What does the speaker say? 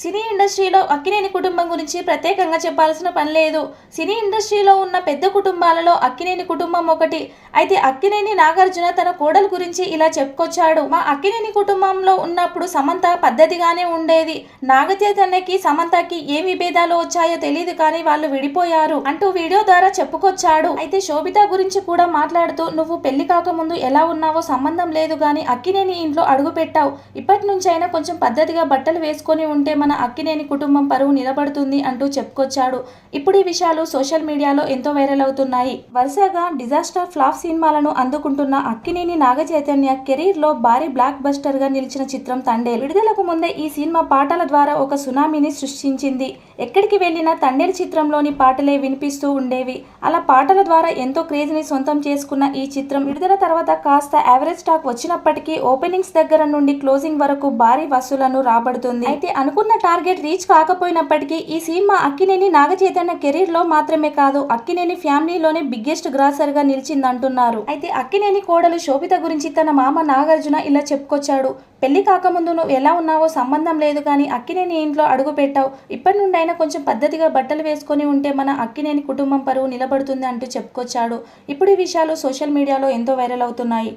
సినీ ఇండస్ట్రీలో అక్కినేని కుటుంబం గురించి ప్రత్యేకంగా చెప్పాల్సిన పని లేదు. సినీ ఇండస్ట్రీలో ఉన్న పెద్ద కుటుంబాలలో అక్కినేని కుటుంబం ఒకటి. అయితే అక్కినేని నాగార్జున తన కోడల గురించి ఇలా చెప్పుకొచ్చాడు. మా అక్కినేని కుటుంబంలో ఉన్నప్పుడు సమంత పద్ధతిగానే ఉండేది. నాగచైతన్యకి సమంతకి ఏ విభేదాలు వచ్చాయో తెలియదు కానీ వాళ్ళు విడిపోయారు అంటూ వీడియో ద్వారా చెప్పుకొచ్చాడు. అయితే శోభిత గురించి కూడా మాట్లాడుతూ నువ్వు పెళ్ళి కాకముందు ఎలా ఉన్నావో సంబంధం లేదు కానీ అక్కినేని ఇంట్లో అడుగు పెట్టావు ఇప్పటి నుంచైనా కొంచెం పద్ధతిగా బట్టలు వేసుకొని ఉంటే మన అక్కినేని కుటుంబం పరువు నిలబడుతుంది అంటూ చెప్పుకొచ్చాడు. ఇప్పుడు ఈ విషయాలు సోషల్ మీడియాలో ఎంతో వైరల్ అవుతున్నాయి. వరుసగా డిజాస్టర్ ఫ్లాప్ సినిమాలను అందుకుంటున్న అక్కినేని నాగ చైతన్య కెరీర్లో భారీ బ్లాక్ బస్టర్గా నిలిచిన చిత్రం తండేల్. విడుదలకు ముందే ఈ సినిమా పాటల ద్వారా ఒక సునామీని సృష్టించింది. ఎక్కడికి వెళ్ళినా తండేల్ చిత్రంలోని పాటలే వినిపిస్తూ ఉండేవి. అలా పాటల ద్వారా ఎంతో క్రేజ్ని సొంతం చేసుకున్న ఈ చిత్రం విడుదల తర్వాత కాస్త యావరేజ్ స్టాక్ వచ్చినప్పటికీ ఓపెనింగ్స్ దగ్గర నుండి క్లోజింగ్ వరకు భారీ వసూలను రాబడుతుంది. అయితే అనుకున్న టార్గెట్ రీచ్ కాకపోయినప్పటికీ ఈ సినిమా అక్కినేని నాగచైతన్య కెరీర్లో మాత్రమే కాదు అక్కినేని ఫ్యామిలీలోనే బిగ్గెస్ట్ గ్రాసర్గా నిలిచిందంటున్నారు. అయితే అక్కినేని కోడలు శోభిత గురించి తన మామ నాగార్జున ఇలా చెప్పుకొచ్చాడు పెళ్ళి కాకముందు నువ్వు ఎలా ఉన్నావో సంబంధం లేదు కానీ అక్కినేని ఇంట్లో అడుగు పెట్టావు. ఇప్పటి నుండైనా కొంచెం పద్ధతిగా బట్టలు వేసుకొని ఉంటే మన అక్కినేని కుటుంబం పరువు నిలబడుతుంది అంటూ చెప్పుకొచ్చాడు. ఇప్పుడు ఈ విషయాలు సోషల్ మీడియాలో ఎంతో వైరల్ అవుతున్నాయి.